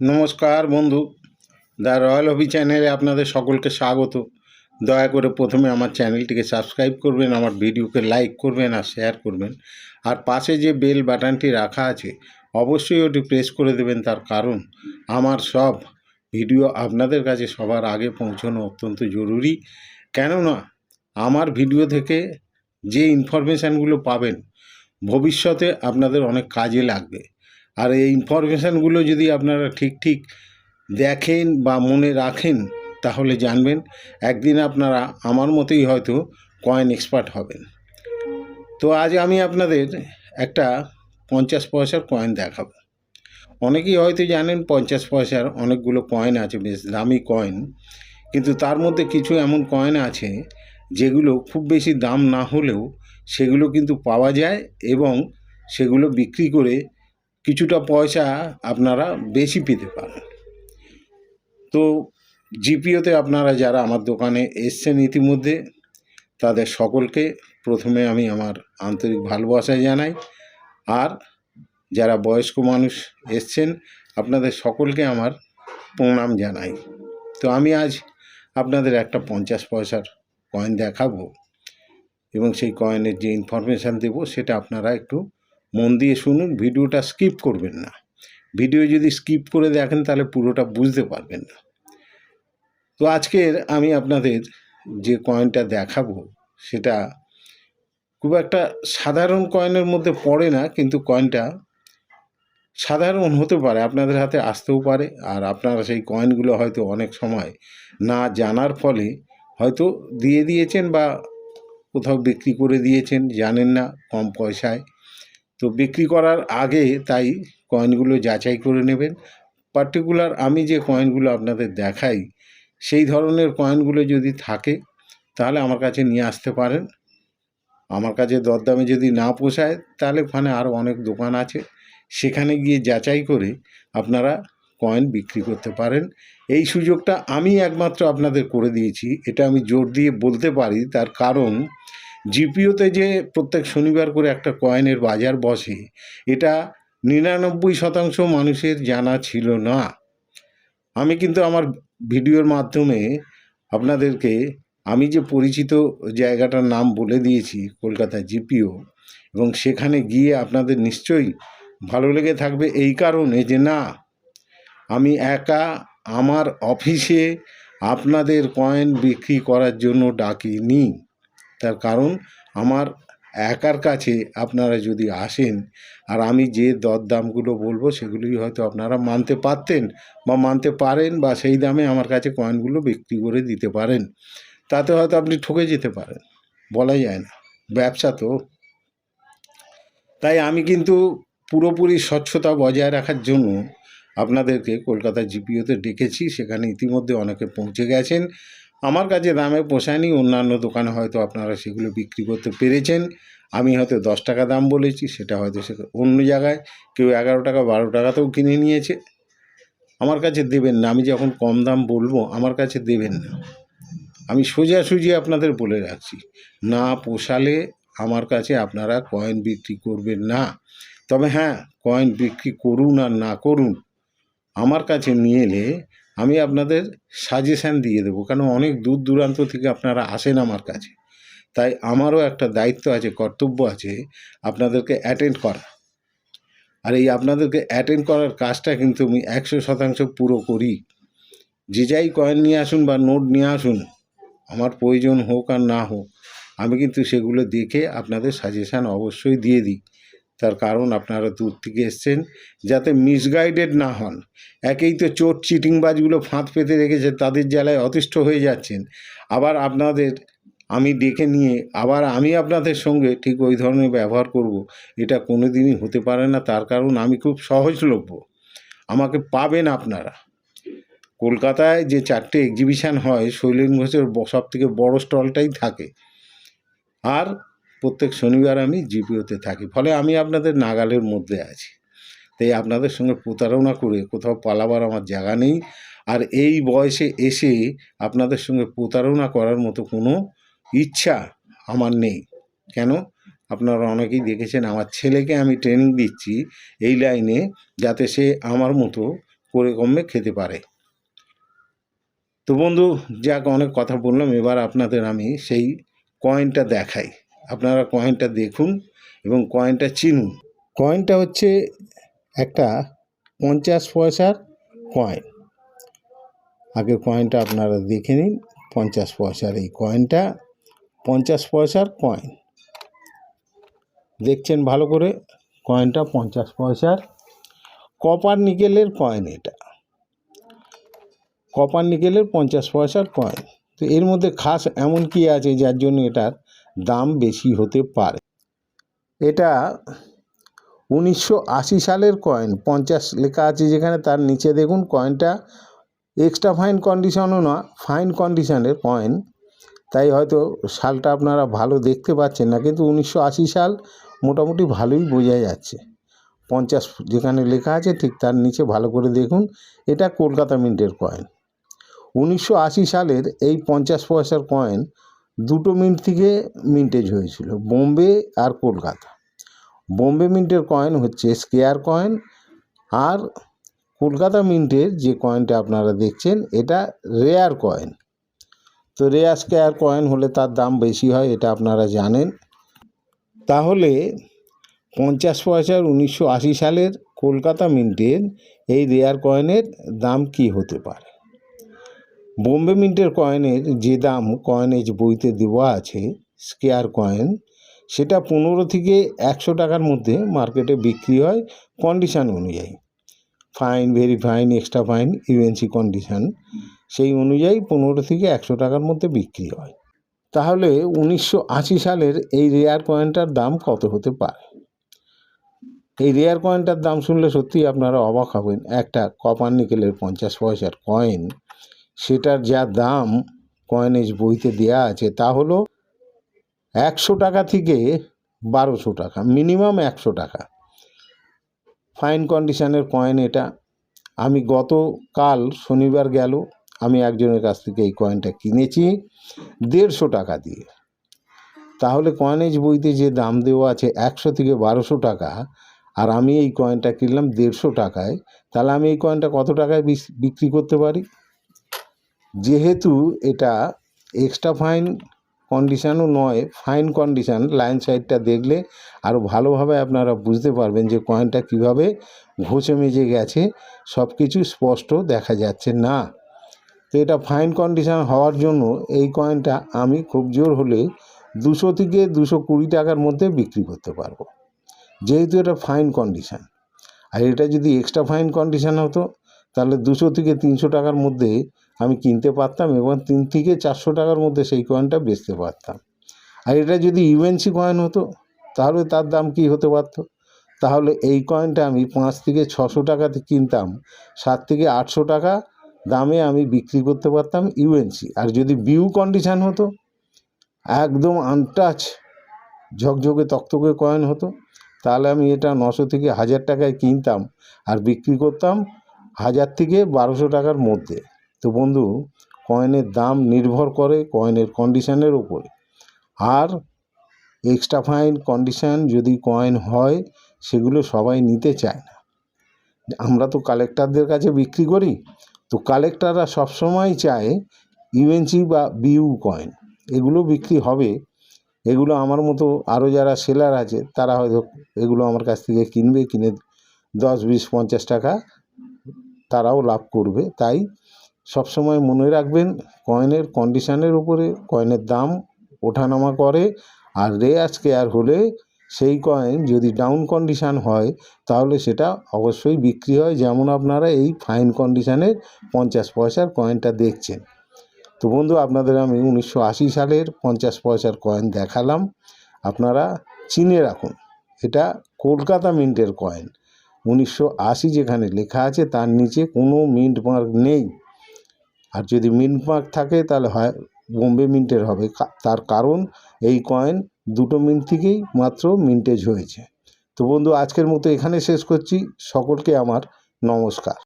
নমস্কার বন্ধু। The royal হবি চ্যানেলে আপনাদের সকলকে স্বাগত। দয়া করে প্রথমে আমার চ্যানেলটিকে সাবস্ক্রাইব করবেন, আমার ভিডিওকে লাইক করবেন আর শেয়ার করবেন। আর পাশে যে বেল বাটনটি রাখা আছে, অবশ্যই ওটি প্রেস করে দেবেন। তার কারণ, আমার সব ভিডিও আপনাদের কাছে সবার আগে পৌঁছানো অত্যন্ত জরুরি। কেননা, আমার ভিডিও থেকে যে ইনফরমেশানগুলো পাবেন, ভবিষ্যতে আপনাদের অনেক কাজে লাগবে। আর এই ইনফরমেশানগুলো যদি আপনারা ঠিক ঠিক দেখেন বা মনে রাখেন, তাহলে জানবেন। একদিন আপনারা আমার মতোই হয়তো কয়েন এক্সপার্ট হবেন। তো আজ আমি আপনাদের একটা পঞ্চাশ পয়সার কয়েন দেখাবো। অনেকেই হয়তো জানেন পঞ্চাশ পয়সার অনেকগুলো কয়েন আছে, বেশ দামি কয়েন কিন্তু তার মধ্যে কিছু এমন কয়েন আছে, যেগুলো খুব বেশি দাম না হলেও সেগুলো কিন্তু পাওয়া যায় এবং সেগুলো বিক্রি করে কিছুটা পয়সা আপনারা বেশি পেতে পারেন। তো জিপিওতে আপনারা যারা আমার দোকানে এসছেন ইতিমধ্যে, তাদের সকলকে প্রথমে আমি আমার আন্তরিক ভালোবাসা জানাই। আর যারা বয়স্ক মানুষ এসছেন, আপনাদের সকলকে আমার প্রণাম জানাই। তো আমি আজ আপনাদের একটা পঞ্চাশ পয়সার কয়েন দেখাবো এবং সেই কয়েনের যে ইনফরমেশান দেবো, সেটা আপনারা একটু মন দিয়ে শুনুন, ভিডিওটা স্কিপ করবেন না। ভিডিও যদি স্কিপ করে দেখেন, তাহলে পুরোটা বুঝতে পারবেন না। তো আজকের আমি আপনাদের যে কয়েনটা দেখাবো, সেটা খুব একটা সাধারণ কয়েনের মধ্যে পড়ে না, কিন্তু কয়েনটা সাধারণ হতে পারে, আপনাদের হাতে আসতেও পারে। আর আপনারা সেই কয়েনগুলো হয়তো অনেক সময় না জানার ফলে হয়তো দিয়ে দিয়েছেন বা কোথাও বিক্রি করে দিয়েছেন, জানেন না কম পয়সায়। তো বিক্রি করার আগে তাই কয়েনগুলো যাচাই করে নেবেন। পার্টিকুলার আমি যে কয়েনগুলো আপনাদের দেখাই, সেই ধরনের কয়েনগুলো যদি থাকে, তাহলে আমার কাছে নিয়ে আসতে পারেন। আমার কাছে দরদামে যদি না পোষায়, তাহলে ওখানে আরও অনেক দোকান আছে। সেখানে গিয়ে যাচাই করে আপনারা কয়েন বিক্রি করতে পারেন। এই সুযোগটা আমি একমাত্র আপনাদের করে দিয়েছি। এটা আমি জোর দিয়ে বলতে পারি, তার কারণ জিপিওতে যে প্রত্যেক শনিবার করে একটা কয়েনের বাজার বসে, এটা নিরানব্বই শতাংশ মানুষের জানা ছিল না। আমি কিন্তু আমার ভিডিওর মাধ্যমে আপনাদেরকে, আমি যে পরিচিত জায়গাটার নাম বলে দিয়েছি, কলকাতা জিপিও, এবং সেখানে গিয়ে আপনাদের নিশ্চয়ই ভালো লেগে থাকবে এই কারণে যে না, আমি একা আমার অফিসে আপনাদের কয়েন বিক্রি করার জন্য ডাকিনি। তার কারণ আমার একার কাছে আপনারা যদি আসেন, আর আমি যে দরদামগুলো বলব সেগুলোই হয়তো আপনারা মানতে পারতেন বা মানতে পারেন বা সেই দামে আমার কাছে কয়েনগুলো বিক্রি করে দিতে পারেন, তাতে হয়তো আপনি ঠকে যেতে পারেন বলা যায় না, ব্যবসা তো। তাই আমি কিন্তু পুরোপুরি স্বচ্ছতা বজায় রাখার জন্য আপনাদেরকে কলকাতা জিপিওতে ডেকেছি, সেখানে ইতিমধ্যে অনেকে পৌঁছে গেছেন আমার কাছে দামে পোষায়নি, অন্যান্য দোকানে হয়তো আপনারা সেগুলো বিক্রি করতে পেরেছেন। আমি হয়তো দশ টাকা দাম বলেছি, সেটা হয়তো সে অন্য জায়গায় কেউ এগারো টাকা, বারো টাকাতেও কিনে নিয়েছে। আমার কাছে দেবেন না, আমি যখন কম দাম বলব, আমার কাছে দেবেন না। আমি সোজাসুজি আপনাদের বলে রাখছি, না পোষালে আমার কাছে আপনারা কয়েন বিক্রি করবেন না। তবে হ্যাঁ কয়েন বিক্রি করুন আর না করুন, আমার কাছে নিয়ে এলে আমি আপনাদের সাজেশান দিয়ে দেবো, কেন অনেক দূর দূরান্ত থেকে আপনারা আসেন আমার কাছে। তাই আমারও একটা দায়িত্ব আছে, কর্তব্য আছে আপনাদেরকে অ্যাটেন্ড করা। আর এই আপনাদেরকে অ্যাটেন্ড করার কাজটা কিন্তু আমি একশো শতাংশ পুরো করি। যে যাই কয়েন নিয়ে আসুন বা নোট নিয়ে আসুন, আমার প্রয়োজন হোক আর না হোক, আমি কিন্তু সেগুলো দেখে আপনাদের সাজেশান অবশ্যই দিয়ে দিই। তার কারণ আপনারা দূর থেকে এসছেন, যাতে মিসগাইডেড না হন। একেই তো চোর চিটিংবাজগুলো ফাঁদ পেতে রেখেছে, তাদের জ্বালায় অতিষ্ঠ হয়ে যাচ্ছেন। আবার আপনাদের, আমি ডেকে নিয়ে, আবার আমি আপনাদের সঙ্গে ঠিক ওই ধরনের ব্যবহার করব। এটা কোনো দিনই হতে পারে না, তার কারণ আমি খুব সহজলভ্য। আমাকে পাবেন আপনারা। কলকাতায় যে চারটে এক্সিবিশান হয়, শৈলেন ঘোষের সব থেকে বড়ো স্টলটাই থাকে। আর প্রত্যেক শনিবার আমি জিপিওতে থাকি। ফলে আমি আপনাদের নাগালের মধ্যে আছি। তাই আপনাদের সঙ্গে প্রতারণা করে কোথাও পালাবার আমার জায়গা নেই। আর এই বয়সে এসে আপনাদের সঙ্গে প্রতারণা করার মতো কোনো ইচ্ছা আমার নেই। কেন? আপনারা অনেকেই দেখেছেন আমার ছেলেকে আমি ট্রেনিং দিচ্ছি এই লাইনে যাতে সে আমার মতো করে কমে খেতে পারে। তো বন্ধু, যাক অনেক কথা বললাম। এবার আপনাদের আমি সেই কয়েনটা দেখাই। আপনারা কয়েনটা দেখুন এবং কয়েনটা চিনুন। কয়েনটা হচ্ছে একটা পঞ্চাশ পয়সার কয়েন আগে কয়েনটা আপনারা দেখে নিন, পঞ্চাশ পয়সার এই কয়েনটা পঞ্চাশ পয়সার কয়েন দেখছেন ভালো করে কয়েনটা পঞ্চাশ পয়সার। কপার নিকেলের কয়েন এটা। কপার নিকেলের পঞ্চাশ পয়সার কয়েন তো এর মধ্যে খাস এমন কি আছে যার জন্য এটার দাম বেশি হতে পারে। এটা উনিশশো আশি সালের কয়েন পঞ্চাশ লেখা আছে যেখানে তার নিচে দেখুন কয়েনটা এক্সট্রা ফাইন কন্ডিশনও না ফাইন কন্ডিশনের কয়েন তাই হয়তো সালটা আপনারা ভালো দেখতে পাচ্ছেন না, কিন্তু উনিশশো আশি সাল মোটামুটি ভালোই বোঝা যাচ্ছে। পঞ্চাশ যেখানে লেখা আছে ঠিক তার নিচে ভালো করে দেখুন, এটা কলকাতা মিন্টের কয়েন উনিশশো আশি সালের এই পঞ্চাশ পয়সার কয়েন দুটো মিন্ট থেকে মিন্টেজ হয়েছিল, বোম্বে আর কলকাতা। বোম্বে মিন্টের কয়েন হচ্ছে স্কেয়ার কয়েন আর কলকাতা মিন্টের যে কয়েনটা আপনারা দেখছেন, এটা রেয়ার কয়েন তো রেয়ার স্কেয়ার কয়েন হলে তার দাম বেশি হয়, এটা আপনারা জানেন। তাহলে পঞ্চাশ পয়সার উনিশশো আশি সালের কলকাতা মিন্টের এই রেয়ার কয়েনের দাম কি হতে পারে? বোম্বে মিন্টের কয়েনের যে দাম কয়েনেজ বইতে দেওয়া আছে, স্কেয়ার কয়েন, সেটা পনেরো থেকে একশো টাকার মধ্যে মার্কেটে বিক্রি হয় কন্ডিশান অনুযায়ী। Fine, very fine, extra fine, UNC condition, সেই অনুযায়ী পনেরো থেকে একশো টাকার মধ্যে বিক্রি হয়। তাহলে উনিশশো আশি সালের এই রেয়ার কয়েনটার দাম কত হতে পারে? এই রেয়ার কয়েনটার দাম শুনলে সত্যি আপনারা অবাক হবেন। একটা কপার নিকেলের পঞ্চাশ পয়সার কয়েন সেটার যা দাম কয়েনেজ বইতে দেয়া আছে তা হলো একশো টাকা থেকে বারোশো টাকা মিনিমাম একশো টাকা। ফাইন কন্ডিশনের কয়েন এটা। আমি গতকাল শনিবার গেল, আমি একজনের কাছ থেকে এই কয়েনটা কিনেছি দেড়শো টাকা দিয়ে। তাহলে কয়েনেজ বইতে যে দাম দেওয়া আছে একশো থেকে বারোশো টাকা, আর আমি এই কয়েনটা কিনলাম দেড়শো টাকায়, তাহলে আমি এই কয়েনটা কত টাকায় বিক্রি করতে পারি? যেহেতু এটা এক্সট্রা ফাইন কন্ডিশানও নয় ফাইন কন্ডিশান লাইন সাইডটা দেখলে আরও ভালোভাবে আপনারা বুঝতে পারবেন যে কয়েনটা কীভাবে ঘষে মেজে গেছে সব কিছু স্পষ্ট দেখা যাচ্ছে না। তো এটা ফাইন কন্ডিশান হওয়ার জন্য এই কয়েনটা আমি খুব জোর হলে দুশো থেকে দুশো কুড়ি টাকার মধ্যে বিক্রি করতে পারব। যেহেতু এটা ফাইন কন্ডিশান আর এটা যদি এক্সট্রা ফাইন কন্ডিশান হতো, তাহলে দুশো থেকে তিনশো টাকার মধ্যে আমি কিনতে পারতাম এবং তিন থেকে চারশো টাকার মধ্যে সেই কয়েনটা বেচতে পারতাম। আর এটা যদি ইউএনসি কয়েন হতো, তাহলে তার দাম কি হতে পারতো? তাহলে এই কয়েনটা আমি পাঁচ থেকে ছশো টাকাতে কিনতাম, সাত থেকে আটশো টাকা দামে আমি বিক্রি করতে পারতাম ইউএনসি আর যদি বিউ কন্ডিশান হতো, একদম আনটাচ ঝকঝকে, তকতকে কয়েন হতো, তাহলে আমি এটা নশো থেকে হাজার টাকায় কিনতাম আর বিক্রি করতাম হাজার থেকে বারোশো টাকার মধ্যে। তো বন্ধু, কয়েনের দাম নির্ভর করে কয়েনের কন্ডিশানের উপরে। আর এক্সট্রা ফাইন কন্ডিশান যদি কয়েন হয়, সেগুলো সবাই নিতে চায় না। আমরা তো কালেক্টরদের কাছে বিক্রি করি, তো কালেক্টররা সবসময় চায় ইউএনসি বা বিউ কয়েন এগুলো বিক্রি হবে। এগুলো আমার মতো আরও যারা সেলার আছে, তারা হয়তো এগুলো আমার কাছ থেকে কিনবে, কিনে দশ, বিশ, পঞ্চাশ টাকা তারাও লাভ করবে। তাই সবসময় মনে রাখবেন, কয়েনের কন্ডিশনের উপরে, কয়েনের দাম ওঠানামা করে। আর রেয়ার স্কেয়ার হলে সেই কয়েন যদি ডাউন কন্ডিশান হয়, তাহলে সেটা অবশ্যই বিক্রি হয়। যেমন আপনারা এই ফাইন কন্ডিশানের পঞ্চাশ পয়সার কয়েনটা দেখছেন। তো বন্ধু, আপনাদের আমি উনিশশো আশি সালের পঞ্চাশ পয়সার কয়েন দেখালাম। আপনারা চিনে রাখুন, এটা কলকাতা মিন্টের কয়েন। উনিশশো আশি যেখানে লেখা আছে, তার নিচে কোনো মিন্ট মার্ক নেই। আর যদি মিন্ট মার্ক থাকে, তাহলে হয় বোম্বে মিন্টের হবে। তার কারণ এই কয়েন দুটো মিন্ট থেকেই মাত্র মিন্টেজ হয়েছে। তো বন্ধু, আজকের মতো এখানে শেষ করছি। সকলকে আমার নমস্কার।